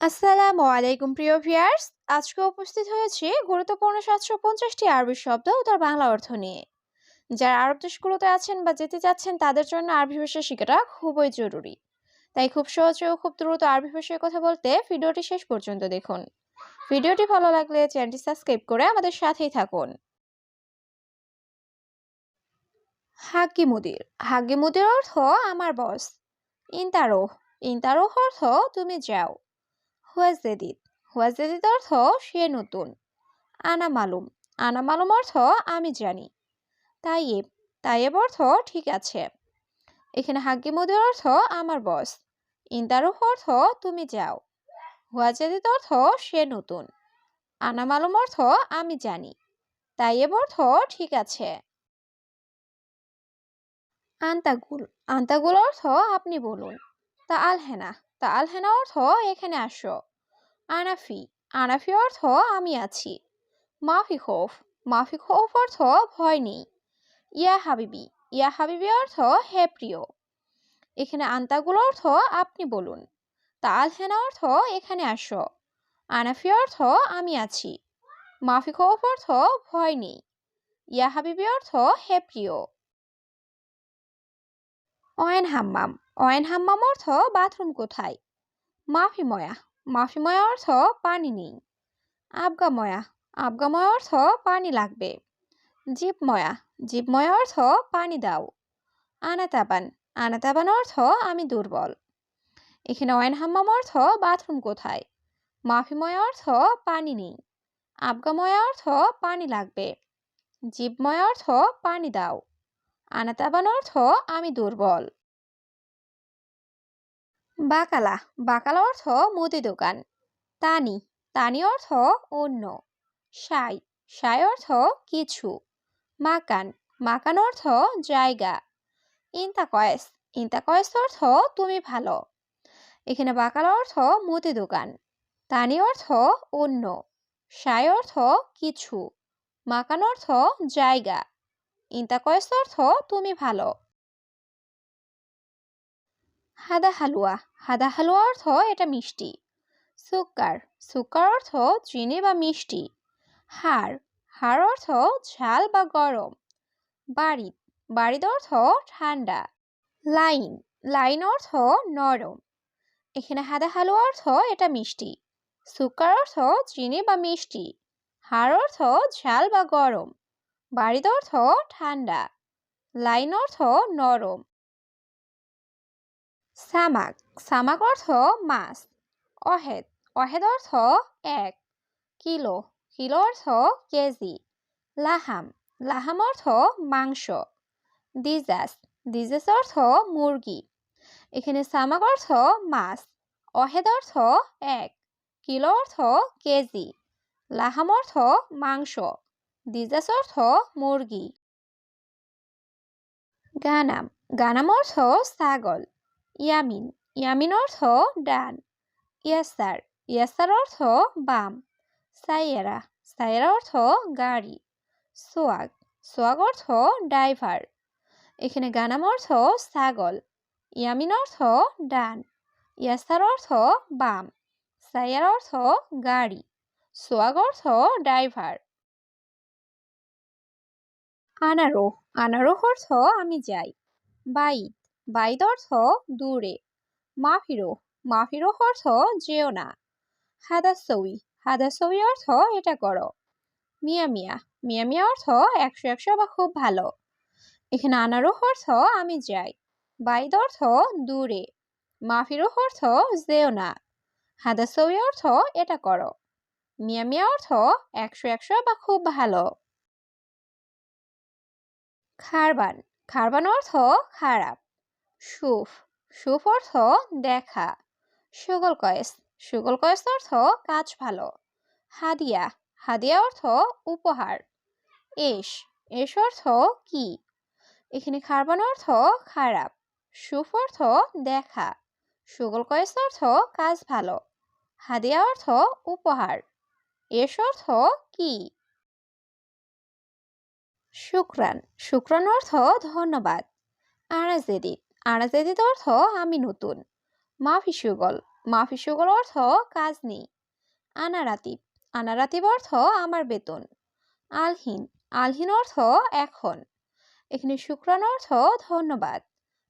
আসসালামু আলাইকুম, প্রিয় ভিউয়ার্স। আজকে উপস্থিত হয়েছি গুরুত্বপূর্ণ সাতশো পঞ্চাশটি আরবি শব্দ ও তার বাংলা অর্থ নিয়ে। যারা আরব দেশগুলোতে আছেন বা যেতে চাচ্ছেন, তাদের জন্য আরবি ভাষা শেখাটা খুবই জরুরি। তাই খুব সহজে ও খুব দ্রুত আরবি ভাষায় কথা বলতে ভিডিওটি শেষ পর্যন্ত দেখুন। ভিডিওটি ভালো লাগলে চ্যানেলটি সাবস্ক্রাইব করে আমাদের সাথেই থাকুন। হাগ্গি মুদির হাগ্গি মুদির অর্থ, আমার বস। ইন্তারো ইন্তারো অর্থ, তুমি যাও। হুয়াজেদিদ। হুয়াজেদিদ অর্থ সে নতুন। আনা মালুম। আনা মালুম অর্থ আমি জানি। তাইয়েব। তাইয়েব অর্থ ঠিক আছে। এখানে হাগ্গি মুদির অর্থ আমার বস। ইন্তারুহ অর্থ তুমি যাও। হুয়াজেদিদ অর্থ সে নতুন। আনা মালুম অর্থ আমি জানি। তাইয়েব অর্থ ঠিক আছে। আন্তাগুল। আন্তাগুল অর্থ আপনি বলুন। তা আলহেনা। তা আলহেনা অর্থ এখানে আসো। আনাফি আনাফি অর্থ আমি আছি। মাফি খোফ মাফি খোফ অর্থ ভয় নেই। ইয়া হাবিবি ইয়া হাবিবি অর্থ হে প্রিয়। এখানে আন্তাগুলো অর্থ আপনি বলুন। তাল আলহেনা অর্থ এখানে আসো। আনাফি অর্থ আমি আছি। মাফি খোফ অর্থ ভয় নেই। ইয়া হাবিবি অর্থ হে প্রিয়। অয়েন হাম্মাম অয়েন হাম্মাম অর্থ বাথরুম কোথায়? মাফি ময়া মাফি ময়া অর্থ পানি নেই। আবগা ময়া আবগা ময়া অর্থ পানি লাগবে। জিপ ময়া জিপ ময়া অর্থ পানি দাও। আনাতাবান আনাতাবান অর্থ আমি দুর্বল। এখানে অয়েন হাম্মাম অর্থ বাথরুম কোথায়? মাফিময় অর্থ পানি নেই। আবগাময় অর্থ পানি লাগবে। জীবময় অর্থ পানি দাও। আনাতাবান অর্থ আমি দুর্বল। বাকালা। বাকালা অর্থ মুদি দোকান। তানি। তানি অর্থ অন্য সাই সাই অর্থ কিছু। মাকান। মাকান অর্থ জায়গা। ইন্তা কয়েস ইন্তা কয়েস অর্থ তুমি ভালো। এখানে বাকালা অর্থ মুদি দোকান। তানি অর্থ অন্য সাই অর্থ কিছু। মাকান অর্থ জায়গা। ইন্তা কয়েস অর্থ তুমি ভালো। হাদা হালুয়া। হাদা হালুয়া অর্থ এটা মিষ্টি। সুকার। সুকার অর্থ চিনি বা মিষ্টি। হাড়। হাড় অর্থ ঝাল বা গরম। বাড়িত বাড়িত অর্থ ঠান্ডা। লাইন। লাইন অর্থ নরম। এখানে হাদা হালুয়া অর্থ এটা মিষ্টি। সুকার অর্থ চিনি বা মিষ্টি। হাড় অর্থ ঝাল বা গরম। বাড়িত অর্থ ঠান্ডা। লাইন অর্থ নরম। সামাক। সামাক অর্থ মাছ। অহেদ। অহেদ অর্থ এক। কিলো। কিলো অর্থ কেজি। লাহাম। লাহাম অর্থ মাংস। দিজাস দিজাস অর্থ মুরগি। এখানে সামাক অর্থ মাছ। অহেদ অর্থ এক। কিলো অর্থ কেজি। লাহাম অর্থ মাংস। দিজাস অর্থ মুরগি। গানাম। গানাম অর্থ ছাগল। ইয়ামিন। ইয়ামিন অর্থ ডান। ইয়াসার। ইয়াসার অর্থ বাম। সাইয়েরা। সাইয়েরা অর্থ গাড়ি। সোয়াগ। সোয়াগ অর্থ ড্রাইভার। এখানে গানাম অর্থ ছাগল। ইয়ামিন অর্থ ডান। ইয়াসার অর্থ বাম। সাইয়ার অর্থ গাড়ি। সোয়াগ অর্থ ড্রাইভার। আনারো আনারোহ অর্থ আমি যাই। বাইদ বাইদ অর্থ দূরে। মাফিরো মাফিরো অর্থ যেও না। হাদাসই হাদাসই অর্থ এটা করো। মিয়া মিয়া মিয়া মিয়া অর্থ একশো একশো বা খুব ভালো। এখানে আনারোহ অর্থ আমি যাই। বাইদ অর্থ দূরে। মাফিরো অর্থ যেও না। হাদাসই অর্থ এটা করো। মিয়া মিয়া অর্থ একশো একশো বা খুব ভালো। খারবান খারবান অর্থ খারাপ। সুফ সুফ অর্থ দেখা। সুগল কয়েস সুগল কয়েস অর্থ কাজ ভালো। হাদিয়া হাদিয়া অর্থ উপহার। এস এস অর্থ কি? এখানে খারবান অর্থ খারাপ, সুফ অর্থ দেখা। সুগল কয়েস অর্থ কাজ ভালো, হাদিয়া অর্থ উপহার। এস অর্থ কি? শুক্রান শুক্রান অর্থ ধন্যবাদ। আরাজেদিত আরাজেদিত অর্থ আমি নতুন। মাফি সুগল মাফি সুগল অর্থ কাজ নেই। আনারাতিব আনারাতিব অর্থ আমার বেতন। আলহীন আলহীন অর্থ এখন। এখানে শুক্রান অর্থ ধন্যবাদ।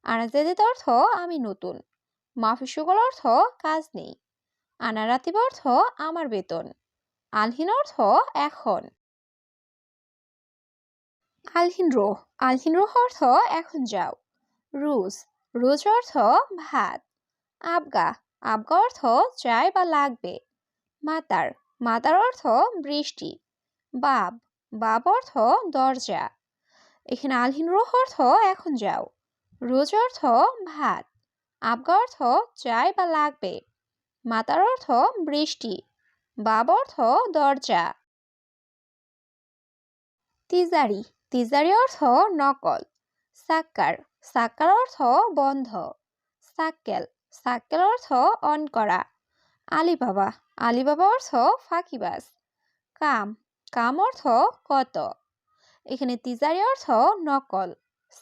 আনাজেদিত অর্থ আমি নতুন। মাফি সুগল অর্থ কাজ নেই। আনারাতিব অর্থ আমার বেতন। আলহীন অর্থ এখন। আলহীন রোহ আলহীন রোহ অর্থ এখন যাও। রুজ। রুজ অর্থ ভাত। আবগা আবগা অর্থ চাই বা লাগবে। মাতার। মাতার অর্থ বৃষ্টি। বাব। বাব অর্থ দরজা। এখানে আলহীন রোহ অর্থ এখন যাও। রোজ অর্থ ভাত। আবগা অর্থ চাই বা লাগবে। মাতার অর্থ বৃষ্টি। বাব অর্থ দরজা। তিজারি। তিজারি অর্থ নকল। সাক্কার। সাক্কার অর্থ বন্ধ। সাক্কেল সাক্কেল অর্থ অন করা। আলিবাবা আলিবাবা অর্থ ফাঁকিবাজ। কাম কাম অর্থ কত। এখানে তিজারি অর্থ নকল।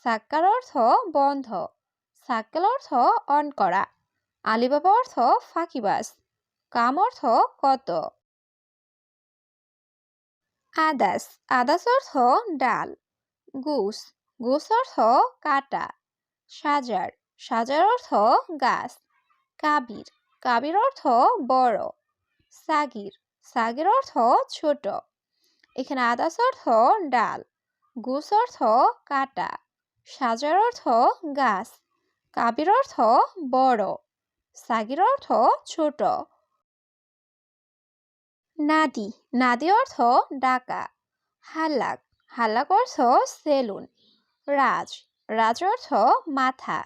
সাক্কার অর্থ বন্ধ। সাক্কেল অর্থ অন করা। আলিবাবা অর্থ ফাঁকিবাজ। কাম অর্থ কত। আদাস আদাস অর্থ ডাল। গুস গুস অর্থ কাটা। সাজার। সাজার অর্থ গাছ। কাবির। কাবির অর্থ বড়। সাগির। সাগির অর্থ ছোট। এখানে আদাস অর্থ ডাল। গুস অর্থ কাটা। সাজার অর্থ গাছ। কাবির অর্থ বড়। সাগির অর্থ ছোট। নাদি। নাদি অর্থ ডাকা। হাল্লাক। হাল্লাক অর্থ সেলুন। রাজ রাজ অর্থ মাথা,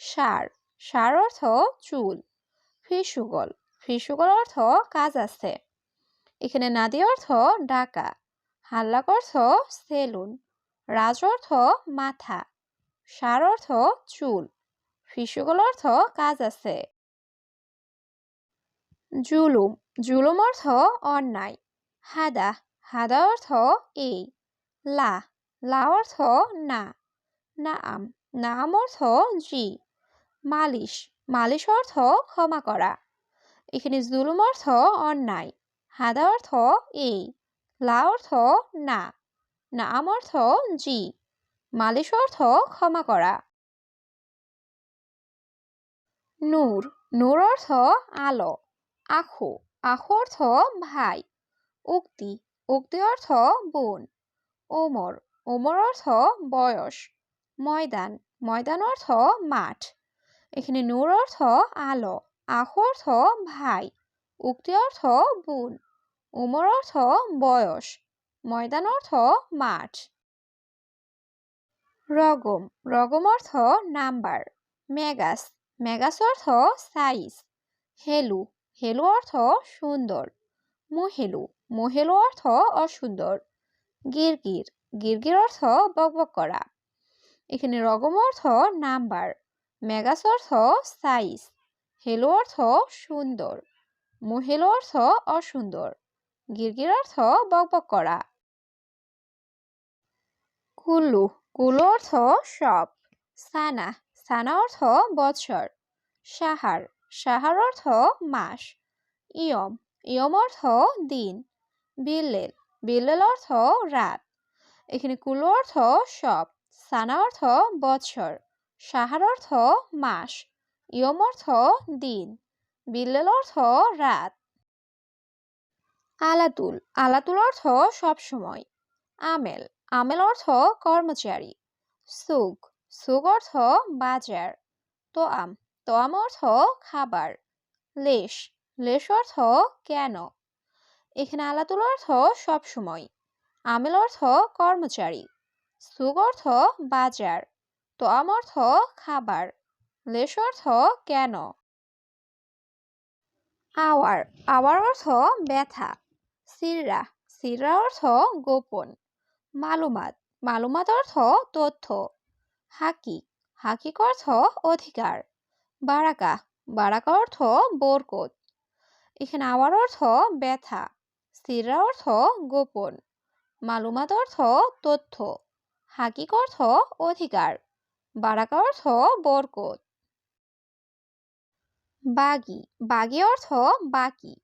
সার সার অর্থ চুল, ফিসুগল ফিসুগল অর্থ কাজ আছে। এখানে নাদি অর্থ ডাকা, হাল্লাক অর্থ সেলুন, রাজ অর্থ মাথা, সার অর্থ চুল, ফিসুগল অর্থ কাজ আছে। জুলুম জুলুম অর্থ অন্যায়, হাদা হাদা অর্থ এই, লা লা অর্থ না না। নাম। নাম অর্থ জি। মালিশ। মালিশ অর্থ ক্ষমা করা। এখানে জুলুম অর্থ অন্যায়। হাদা অর্থ এই। লা অর্থ না। নাম অর্থ জি। মালিশ অর্থ ক্ষমা করা। নূর। নূর অর্থ আলো। আখো। আখো অর্থ ভাই। উক্তি। উক্তি অর্থ বোন। ওমর। ওমর অর্থ বয়স। ময়দান ময়দান অর্থ মাঠ। এখানে নূর অর্থ আলো, আখো অর্থ ভাই, উক্তি অর্থ বোন। ওমর অর্থ বয়স, ময়দান অর্থ মাঠ। রগম রগম অর্থ নাম্বার, মেগাস মেগাস অর্থ সাইজ। হেলু হেলু অর্থ সুন্দর। মহেলু মহেলু অর্থ অসুন্দর। গিরগির গিরগির অর্থ বকবক করা। এখানে রগম অর্থ নাম্বার, মেগাস অর্থ সাইজ, হেলু অর্থ সুন্দর, মহেলু অর্থ অসুন্দর, গিরগির অর্থ বকবক করা। কুল্লু কুল্লু অর্থ সব, সানা সানা অর্থ বৎসর, সাহার সাহার অর্থ মাস, ইয়ম ইয়ম অর্থ দিন, বিল্লেল বিল্লেল অর্থ রাত এখানে কুল অর্থ সব, সানা অর্থ বছর, সাহার অর্থ মাস, ইয়ম অর্থ দিন, বিল্লেল অর্থ রাত। আলাতুল আলাতুল অর্থ সব সময়, আমেল আমেল অর্থ কর্মচারী, সুগ সুগ অর্থ বাজার, তোয়াম তোয়াম অর্থ খাবার, লেশ লেশ অর্থ কেন? এখানে আলাতুল অর্থ সব সময় আমেল অর্থ কর্মচারী সুগ অর্থ বাজার তোয়াম অর্থ খাবার, লেশ অর্থ কেন? আওয়ার আওয়ার অর্থ ব্যথা, সিররা সিররা অর্থ গোপন, মালুমাত মালুমাত অর্থ তথ্য, হাকিক হাকিক অর্থ অধিকার, বারাকা বারাকা অর্থ বরকত, এখানে আওয়ার অর্থ ব্যথা, সিররা অর্থ গোপন। মালুমাত অর্থ তথ্য, হাকিক অর্থ অধিকার, বারাকা অর্থ বরকত। বাগি বাগি অর্থ বাকি,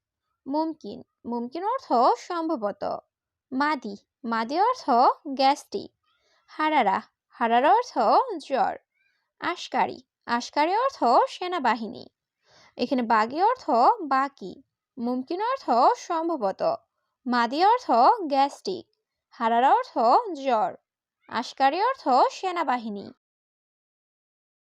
মুমকিন মুমকিন অর্থ সম্ভবত। মাদি মাদি অর্থ গ্যাস্ট্রিক হারারা হারারা অর্থ জ্বর। আশকারি আশকারি অর্থ সেনাবাহিনী। এখানে বাগি অর্থ বাকি, মুমকিন অর্থ সম্ভবত। মাদি অর্থ গ্যাস্ট্রিক হারারা অর্থ জ্বর। আশকারি অর্থ সেনাবাহিনী।